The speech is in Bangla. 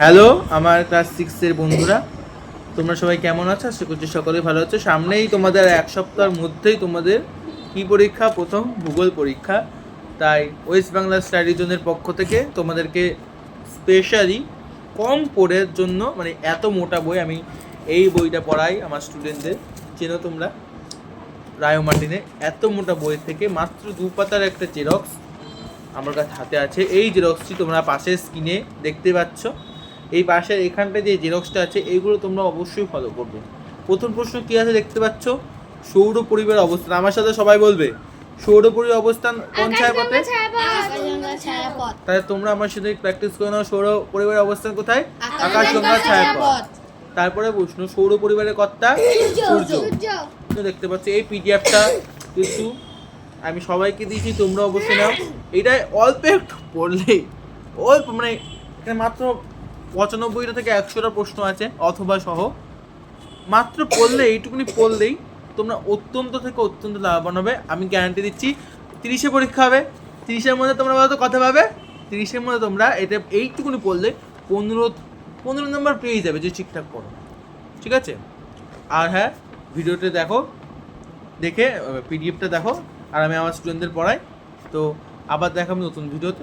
হ্যালো, আমার ক্লাস সিক্সের বন্ধুরা। তোমরা সবাই কেমন আছো? আশা করছি সকলেই ভালো আছো। সামনেই তোমাদের এক সপ্তাহের মধ্যেই তোমাদের কি পরীক্ষা? প্রথম ভূগোল পরীক্ষা। তাই ওয়েস্ট বাংলা স্টাডি জোনের পক্ষ থেকে তোমাদেরকে স্পেশালি কম পড়ের জন্য মানে এত মোটা বই আমি এই বইটা পড়াই আমার স্টুডেন্টদের চেনো তোমরা? রায় মার্টিনে এত মোটা বই থেকে মাত্র দু পাতার একটা জেরক্স আমার কাছে হাতে আছে। এই জেরক্সটি তোমরা পাশের স্ক্রিনে দেখতে পাচ্ছ। এই পাশের এখানটা যে জেরক্সটা আছে এইগুলো তোমরা অবশ্যই ফলো করবে। প্রথম প্রশ্ন কী আছে দেখতে পাচ্ছ? সৌর পরিবারের অবস্থান। আমার সাথে সবাই বলবে সৌর পরিবারের অবস্থান কোন ছায়াপথে? আকাশগঙ্গা তাহলে তোমরা আমার সাথে প্র্যাকটিস করে নাও সৌর পরিবারের অবস্থান কোথায়? আকাশগঙ্গা ছায়াপথ। তারপরে প্রশ্ন সৌর পরিবারের কর্তা? সূর্য। তো দেখতে পাচ্ছ এই পিডিএফটা কিন্তু আমি সবাইকে দিয়েছি তোমরা অবশ্যই নাও। এটা অল্প একটু পড়লেই অল্প মানে মাত্র পঁচানব্বইটা থেকে একশোটা প্রশ্ন আছে, অথবা সহ। মাত্র পড়লে, এইটুকুনি পড়লেই তোমরা অত্যন্ত থেকে অত্যন্ত লাভবান হবে। আমি গ্যারান্টি দিচ্ছি, তিরিশে পরীক্ষা হবে। তিরিশের মধ্যে তোমরা বলতো কথা পাবে? তিরিশের মধ্যে তোমরা এটা এইটুকুনি পড়লে পনেরো পনেরো নম্বর পেয়ে যাবে, যে ঠিকঠাক করো ঠিক আছে? আর হ্যাঁ ভিডিওটা দেখো। দেখে পিডিএফটা দেখো। আর আমি আমার স্টুডেন্টদের পড়াই। তো আবার দেখাবো নতুন ভিডিওতে।